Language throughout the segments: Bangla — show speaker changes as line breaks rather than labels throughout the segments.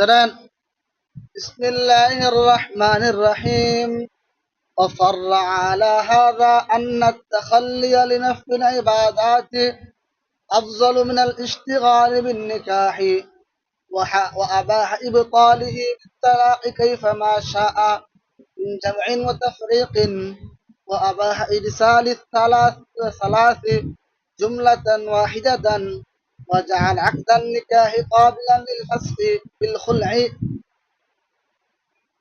ধরেন بسم الله الرحمن الرحيم وفرع على هذا أن التخلي لنفي العبادات أفضل من الاشتغال بالنكاح وح- وأباح إبطاله بالطلاق كيفما شاء من جمع وتفريق وأباح إرسال الثلاث ثلاث جملة واحدة وجعل عقد النكاح قابلا للفسخ بالخلع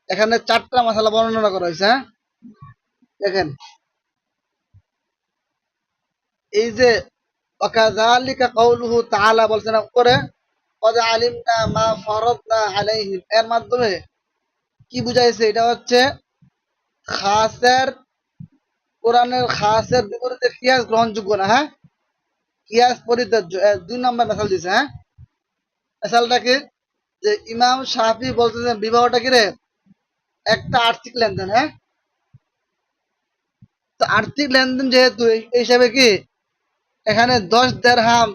এখানে চারটা মশলা বর্ণনা করা হয়েছে হ্যাঁ দেখেন এই যে ওয়াকাযালিকা কাউলুহু তাআলা বলছেন উপরে قد علمنا ما فرضنا عليهم এর মাধ্যমে কি বুঝাইছে এটা হচ্ছে খাসের কোরআনের খাসের বিপরীতে কিয়াস গ্রহণযোগ্য না হ্যাঁ কিয়াস পরিত্যাজ্য দুই নম্বর মেসাল দিছে হ্যাঁ? মেসালটা কি? যে ইমাম শাফি বলতেছেন, বিবাহটা কি রে? একটা আর্থিক লেনদেন হ্যাঁ? তো আর্থিক লেনদেন যেহেতু, এই হিসাবে কি? এখানে দশ দেড় হাম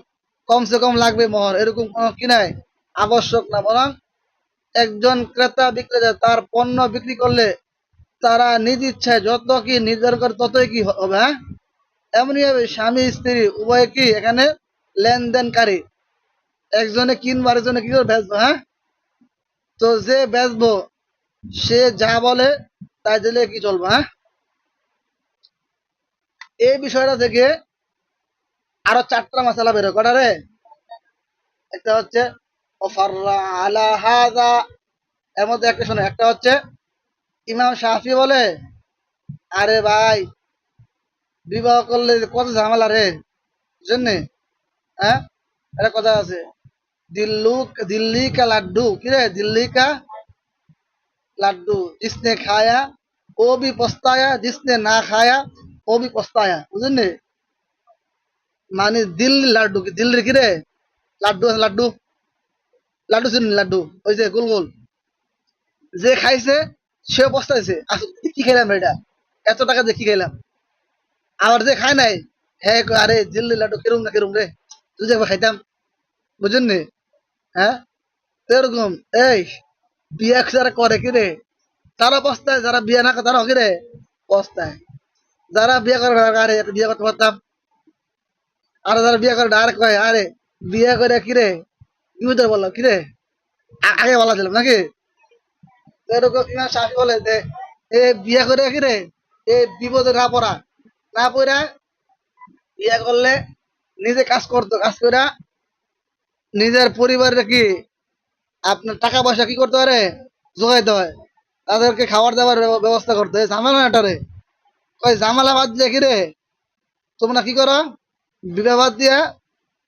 কমসে কম লাগবে মোহর, এরকম কোনো কি নাই? আবশ্যক না, বরং একজন ক্রেতা বিক্রেতা তার পণ্য বিক্রি করলে তারা নিজ ইচ্ছায়, যত কি নির্ধারণ করে ততই কি হবে হ্যাঁ? এমনই ভাবে স্বামী, স্ত্রী, উভয় কি এখানে লেনদেনকারী? একজনে কিনবো, আরেকজনে কি করে বেচবো হ্যাঁ? তো যে বেচবো, সে যা বলে, তাই দিলে কি চলবো হ্যাঁ? এই বিষয়টা থেকে আরও চারটা মশলা বেরো, কটা রে? একটা হচ্ছে এর মধ্যে একটা শোনো, একটা হচ্ছে, ইমাম শাফি বলে, আরে ভাই বিবাহ করলে কত ঝামেলা রে? জন্য হ্যাঁ? এটা কথা আছে। দিল্লু, দিল্লি কা লাড্ডু। কিরে দিল্লি কা লাড্ডু। জিসনে খায়া, ও বি পস্তায়া, জিসনে না খায়া, ও বি পস্তায়া। বুঝলেন মানে দিল্লি লাড্ডু কি? দিল্লী কি রে? লাড্ডু আছে, লাড্ডু। লাড্ডু চিনি লাড্ডু। ওই যে গোল গোল। যে খাইছে, সে পস্তাইছে। আসলে কি খেলাম এটা? এত টাকা দিয়ে কি খেলাম? আবার যে খায় নাই হ্যাঁ আরে দিল্লি লাড্ডু, কিরম না কিরম রে? তুই যে একবার খাইতাম বুঝলেন নি? হ্যাঁ? এরকম এই, বিয়ে যারা করে কি রে? তারা পস্তায়, যারা বিয়ে না করে তারা কি রে? পস্তায়। যারা বিয়ে করে আরে বিয়ে করতে পারতাম। আর যারা বিয়ে করে ডাইরেক্ট কয়, আরে বিয়ে করে কি রে? কি বুঝতে বললাম কি রে? আগে বলা ছিলাম নাকি? এরকম ইমাম শাফি বলে যে, এ বিয়ে করে কি রে? এ বিপদে না পড়া না পড়া বিয়ে করলে নিজে কাজ করতো, কাজ করে নিজের পরিবারের কি আপনার টাকা পয়সা কি করতে পারে? জোগাইতে হয়। তাদেরকে খাবার দাবার ব্যবস্থা করতে হয়। ঝামেলা না এটারে কই ঝামেলা বাদ দিয়ে কি রে? তোমরা কি করো? বিবাহ বাদ দিয়া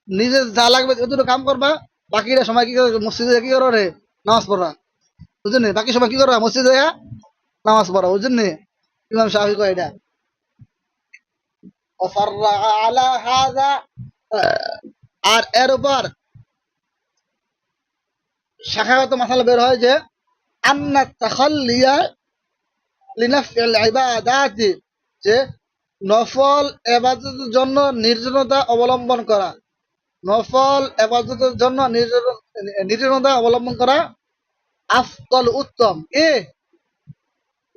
নিজে যা লাগবে যতটুকু কাম করবা বাকিটা সময় কি করো মসজিদে কি করো রে? নামাজ পড়া বুঝলেন বাকি সময় কি করবা? মসজিদে নামাজ পড়া বুঝলেন নি? ইমাম শাহি কয় এটা। আর এর উপর শাখাগত মাসাল বের হয় যে যে নফল এবাদতের জন্য নির্জনতা অবলম্বন করা, নফল এবাদতের জন্য নির্জনতা অবলম্বন করা আফতল উত্তম। এ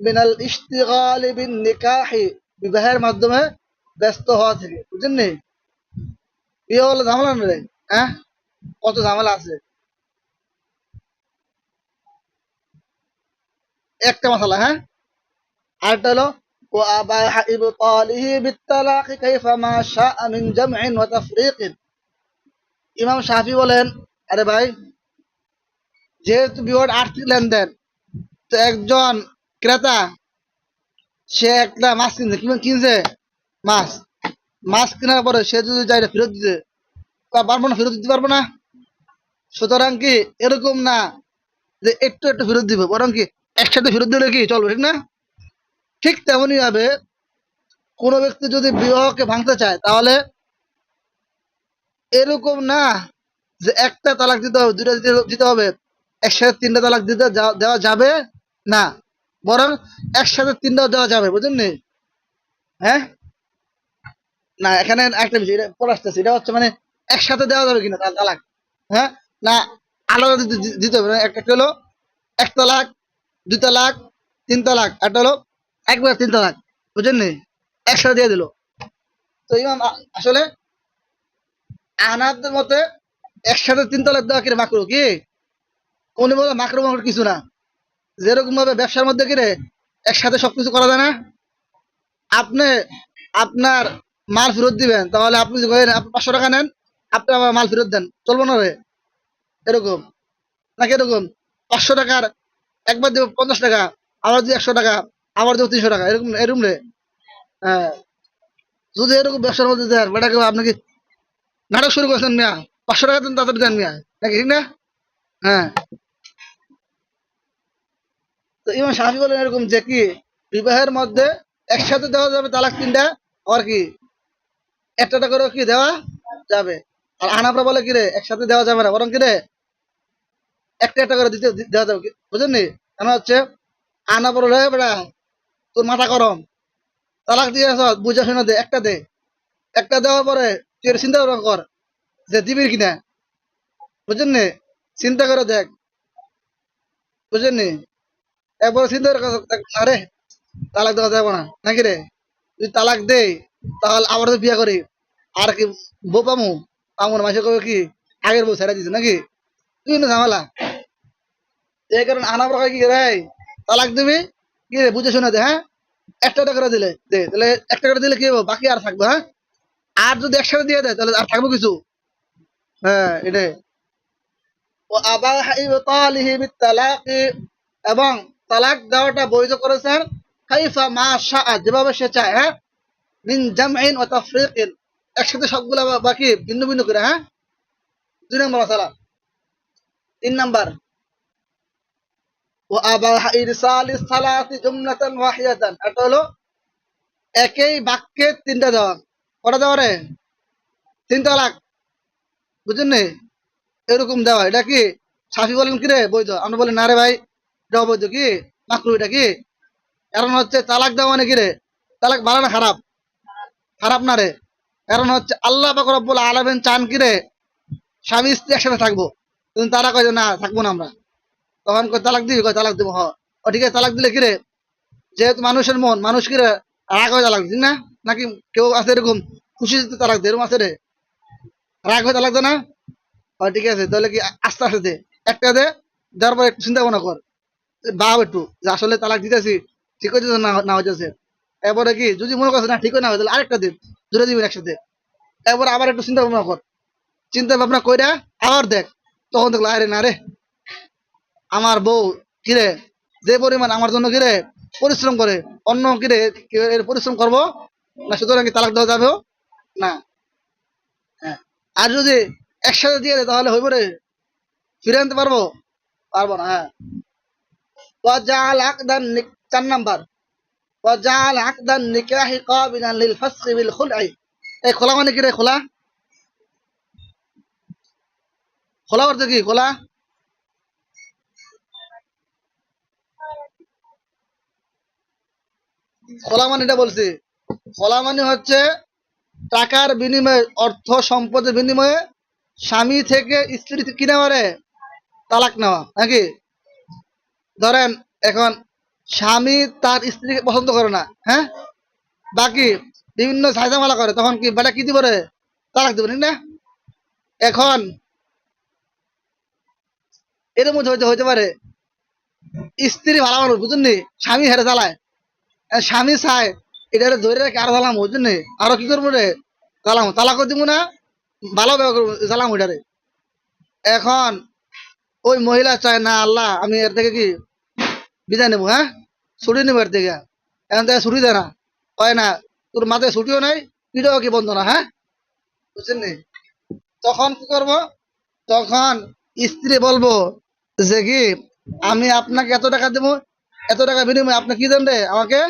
বিনাল ইশতিগালি বিন নিকাহি, বিবাহের মাধ্যমে ব্যস্ত হওয়া থেকে বুঝলেন নি বিয়ে হলে ঝামেলা না রে হ্যাঁ কত ঝামেলা আছে একটা মশলা হ্যাঁ আরেকটা হলো وأباح إبطاله بالطلاق كيفما شاء من جمع وتفريق ইমাম শাফি বলেন আরে ভাই যেহেতু বিবাহ আর্থিক লেনদেন তো একজন ক্রেতা সে একটা মাছ কিনছে কি কিনছে মাছ মাছ কেনার পরে সে যদি চাইলে ফেরত দিতে পারব না, ফেরত দিতে পারব না? সুতরাং কি এরকম না যে একটু একটু ফেরত দিব, বরং কি একসাথে ফেরত দিলে কি চলবে, ঠিক না? ঠিক তেমনই ভাবে কোনো ব্যক্তি যদি বিবাহকে ভাঙতে চায়, তাহলে এরকম না যে একটা তালাক দিতে হবে দুটা দিতে দিতে হবে, একসাথে তিনটা তালাক দিতে দেওয়া যাবে না। বরং একসাথে তিনটাও দেওয়া যাবে বুঝলেন হ্যাঁ? না, এখানে একটা বিষয়, এটা পড়ে আসতেছে। এটা হচ্ছে মানে একসাথে দেওয়া যাবে কিনা তাল- তালাক। হ্যাঁ? না, আলাদা দিতে হবে একটা হলো এক তালাক, দুই তালাক, তিন তালাক, একটা হলো একবার তিন তালাক। বুঝেন নি? একসাথে দিয়ে দিল। তো ইমাম আসলে আনাদের মতে একসাথে তিন তালাক দেওয়া কিরে মাকরু, কি? উনি বলে মাকরু মাকরু কিছু না। যেরকম ভাবে ব্যবসার মধ্যে কি রে একসাথে সবকিছু করা যায় না, আপনি আপনার মাল ফেরত দিবেন তাহলে আপনি যদি বলেন, আপনি পাঁচশো টাকা নেন আপনি আমার মাল ফেরত দেন। চলবো না রে। এরকম। নাকি এরকম? পাঁচশো টাকার একবার দেবো পঞ্চাশ টাকা আবার দিব একশো টাকা আবার দেবো তিনশো টাকা। এরকম এরকম রে। হ্যাঁ। যদি এরকম ব্যবসার মধ্যে দেন বেটাকে আপনি কি নাটক শুরু করেছেন মিয়া? পাঁচশো টাকা দেন তাড়াতাড়ি দেন মিয়া। নাকি ঠিক না? হ্যাঁ। তো ইমাম শাফি বলেন এরকম যে কি বিবাহের মধ্যে একসাথে দেওয়া যাবে তালাক তিনটা আর কি? একটা করে কি দেওয়া যাবে? আর আনাপরা বলে কি রে? একসাথে দেওয়া যাবে না। বরং কি রে? একটা একটা করে দিতে দেওয়া যাবে। বুঝলেন নি? কেন হচ্ছে? আনা বলে বেটা, তোর মাথা গরম। তালাক দিয়ে আস, বুঝা শুনে দে, একটা দে। একটা দেওয়ার পরে তুই চিন্তা কর যে দিবি কিনা। বুঝলেন নি? চিন্তা করে দেখ। বুঝলেন নি? এরপরে চিন্তা করে আরে তালাক দেওয়া যাবে না। নাকি রে? তুই তালাক দে তাহলে আবার বিয়ে করি। আর কি বউ পামু? পামু না কবে কি আগের বউ ছেড়ে দিছে নাকি? তুই না ঝামেলা? এই কারণে আনা কি রে? তালাক দিবি? কি রে, বুঝে শুনে হ্যাঁ? একটা একটা করে দিলে, দে, তাহলে একটা করে দিলে কি হবে বাকি আর থাকবে হ্যাঁ? আর যদি একসাথে দিয়ে দেয় তাহলে আর থাকব কিছু? হ্যাঁ এটাই। ও আবাহ ইবতালিহি বিত্তালাকি। এবং তালাক দেওয়াটা বৈধ করেছেন। কাইফা মা শাআ, যেভাবে সে চায় হ্যাঁ? মিন জামইন ওয়া তাফরিকিন। একসাথে সবগুলা বাকি ভিন্ন ভিন্ন করে হ্যাঁ? দুই নম্বর মাসালা তিন নম্বর। এটা হলো একই বাক্যে তিনটা দেওয়া। কটা দেওয়া রে? তিন তালাক বুঝছেন নি? এরকম দেওয়া। এটা কি সাফি বলেন কি রে? বৈধ। আমরা বলি, না রে ভাই, এটা অবৈধ কি? মাকরু এটা কি? কারণ হচ্ছে তালাক দেওয়া মানে কি রে? তালাক ভালো না খারাপ। খারাপ না রে? কারণ হচ্ছে আল্লাহ পাক রব্বুল আলামিন চান কি রে? স্বামী, স্ত্রী একসাথে থাকব। কিন্তু তারা কয় না, থাকব না আমরা। তখন কয়, তালাক দিবি? কয়, তালাক দেবো, হ। ও ঠিক আছে, তালাক দিলে কি রে? যেহেতু মানুষের মন, মানুষ কি রে? রাগ হয়ে তালাক দিন না? নাকি কেউ আছে এরকম? খুশি দিতে তালাক দে এরকম আছে রে? রাগ হয়ে তালাক দে না? ও ঠিক আছে, তাহলে কি আস্তে আস্তে দে। একটা দে দেওয়ার পর একটু চিন্তা ভাবনা কর। ভাব একটু যে আসলে তালাক দিতেছি, ঠিক হয়েছে না না হয়েছে এবারে কি, যদি মনে করছে না, ঠিক না হয় তাহলে আরেকটা দিন জুড়ে দিবেন একসাথে। এবার আবার একটু চিন্তা ভাবনা কর। চিন্তা ভাবনা কইরা আবার দেখ, তখন দেখল, আরে না রে, আমার বউ কিরে যে পরিমাণ আমার জন্য কিরে পরিশ্রম করে, অন্য কিরে পরিশ্রম করব? না, সুতরাং কি তালাক দেওয়া যাবে না। হ্যাঁ। আর যদি একসাথে দিয়ে দেয়, তাহলে হইব রে, ফিরে আনতে পারব? পারব না হ্যাঁ। চার নাম্বার। وجعل عقد النكاح قابلا للفسخ بالخلع এই খোলা মানে কি রে খোলা খোলা অর্থ কি খোলা খোলা মানে এটা বলছি খোলা মানে হচ্ছে টাকার বিনিময়ে অর্থ সম্পদের বিনিময়ে স্বামী থেকে স্ত্রী কিনে মারে তালাক নেওয়া নাকি ধরেন এখন স্বামী তার স্ত্রীকে পছন্দ করে না হ্যাঁ? বাকি বিভিন্ন সাইজামালা করে, তখন কি বেটা কি দিব রে? তালাক দিব না এখন এর মধ্যে হইতে হইতে পারে। স্ত্রী ভালো মানুষ, বুঝুন নি? স্বামী হেরে চালায়। স্বামী চায়, এটা ধরে রেখে আরও জ্বালাম বুঝুন নি? আরও কি করব রে? জ্বালাম তালাক দিব না, ভালো ব্যবহার করব জ্বালাম ওইটারে। এখন ওই মহিলা চায়, না আল্লাহ, আমি এর থেকে কি বিদায় নেব হ্যাঁ? ছুটি নেব এর থেকে। এখন থেকে ছুটি দেয় না। কয় না, তোর মাথায় ছুটিও নাই, পিঠাও কি বন্ধ না হ্যাঁ? বুঝছেন তখন কি করব? তখন স্ত্রী বলব যে, কি, আমি আপনাকে এত টাকা দেবো, এত টাকা বিনিময়ে আপনি কি দেন রে? আমাকে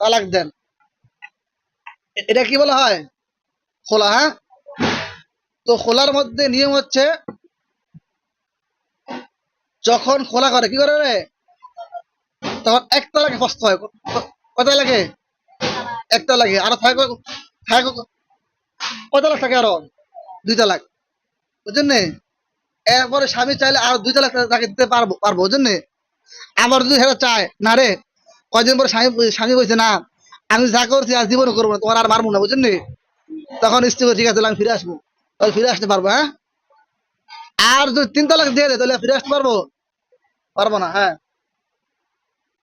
তালাক দেন। এটা কি বলা হয়? খোলা হ্যাঁ? তো খোলার মধ্যে নিয়ম হচ্ছে, যখন খোলা করে, কি করে রে? তখন একটা লাগে কষ্ট হয়। ক- ক- লাগে? একটা লাগে। আরও থাকে থাকে। লাখ থাকে আরও? দুইটা লাখ বুঝছেন নে এরপরে স্বামী চাইলে আর দুই তালাক তাকে দিতে পারব পারব। বুঝছেন নি? আমার যদি সেটা চায়, না রে, কয়দিন পরে স্বামী স্বামী কইছে না, আমি যা করছি আর জীবন করব না, তোমার আর মারবো না। বুঝছেন নি? তখন স্ত্রী ঠিক আছে আমি ফিরে আসব। তাহলে ফিরে আসতে পারব হ্যাঁ? আর যদি তিন তালাক দিয়ে দেয়, তাহলে ফিরে আসতে পারব? পারব না হ্যাঁ?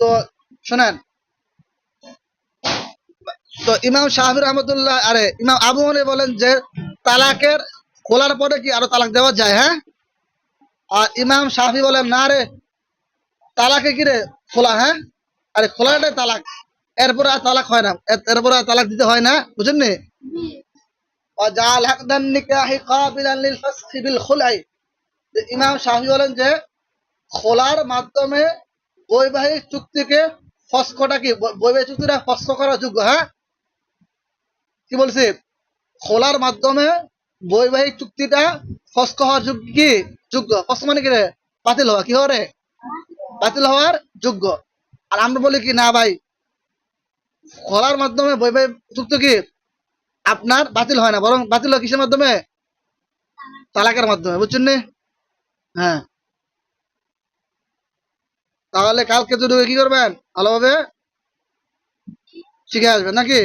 তো শোনেন তো ইমাম শাহির রহমতুল্লাহ আরে ইমাম আবু মনে বলেন যে তালাকের খোলার পরে কি আরো তালাক দেওয়া যায় হ্যাঁ আর ইমাম শাহি বলেন না রে তালাকে কি রে খোলা হ্যাঁ আরে খোলাটাই তালাক এরপরে আর তালাক হয় না এর- এরপরে আর তালাক দিতে হয় না বুঝেন নি وجعل عقد النكاح قابلا للفسخ بالخلع যে ইমাম শাহি বলেন যে খোলার মাধ্যমে বৈবাহিক চুক্তিকে ফস্কটা কি? বৈবাহিক চুক্তিটা ফস্ক করা যোগ্য হ্যাঁ? কি বলছি? খোলার মাধ্যমে বৈবাহিক চুক্তিটা ফস্ক হওয়ার যোগ্য কি? যোগ্য। ফস্ক মানে কি রে? বাতিল হওয়া। কি হওয়া রে? বাতিল হওয়ার যোগ্য। আর আমরা বলি কি, না ভাই, খোলার মাধ্যমে বৈবাহিক চুক্তি কি আপনার বাতিল হয় না, বরং বাতিল হয় কিসের মাধ্যমে? তালাকের মাধ্যমে, বুঝছেন হ্যাঁ। তাহলে কালকে যদি কি করবেন? ভালোভাবে শিখে আসবেন নাকি?